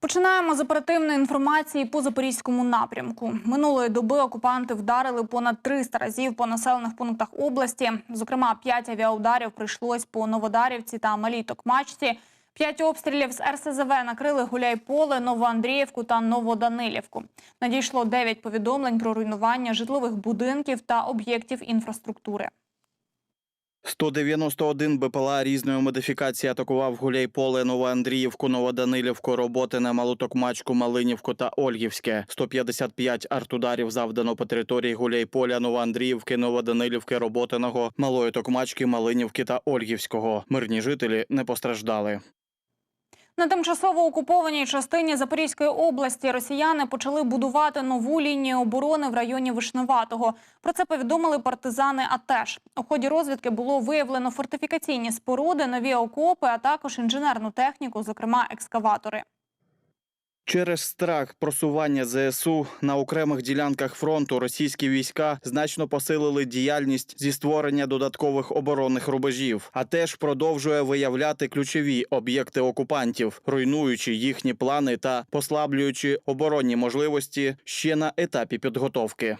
Починаємо з оперативної інформації по запорізькому напрямку. Минулої доби окупанти вдарили понад 300 разів по населених пунктах області. Зокрема, 5 авіаударів прийшлось по Новодарівці та Малій Токмачці. П'ять обстрілів з РСЗВ накрили Гуляйполе, Новоандріївку та Новоданилівку. Надійшло 9 повідомлень про руйнування житлових будинків та об'єктів інфраструктури. 191 БПЛА різної модифікації атакував Гуляйполе, Новоандріївку, Новоданилівку, Роботине, Малотокмачку, Малинівку та Ольгівське. 155 артударів завдано по території Гуляйполя, Новоандріївки, Новоданилівки, Роботиного, Малої Токмачки, Малинівки та Ольгівського. Мирні жителі не постраждали. На тимчасово окупованій частині Запорізької області росіяни почали будувати нову лінію оборони в районі Вишневатого. Про це повідомили партизани. АТЕШ. у ході розвідки було виявлено фортифікаційні споруди, нові окопи, а також інженерну техніку, зокрема екскаватори. Через страх просування ЗСУ на окремих ділянках фронту російські війська значно посилили діяльність зі створення додаткових оборонних рубежів, а теж продовжує виявляти ключові об'єкти окупантів, руйнуючи їхні плани та послаблюючи оборонні можливості ще на етапі підготовки.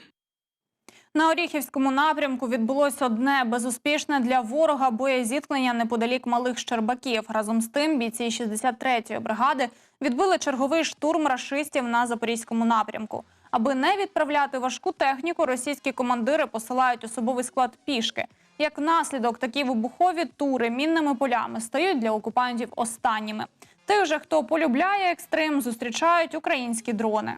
На Оріхівському напрямку відбулось одне безуспішне для ворога боєзіткнення неподалік малих Щербаків. Разом з тим, бійці 63-ї бригади відбили черговий штурм рашистів на запорізькому напрямку. Аби не відправляти важку техніку, російські командири посилають особовий склад пішки. Як наслідок, такі вибухові тури мінними полями стають для окупантів останніми. Тих же, хто полюбляє екстрим, зустрічають українські дрони.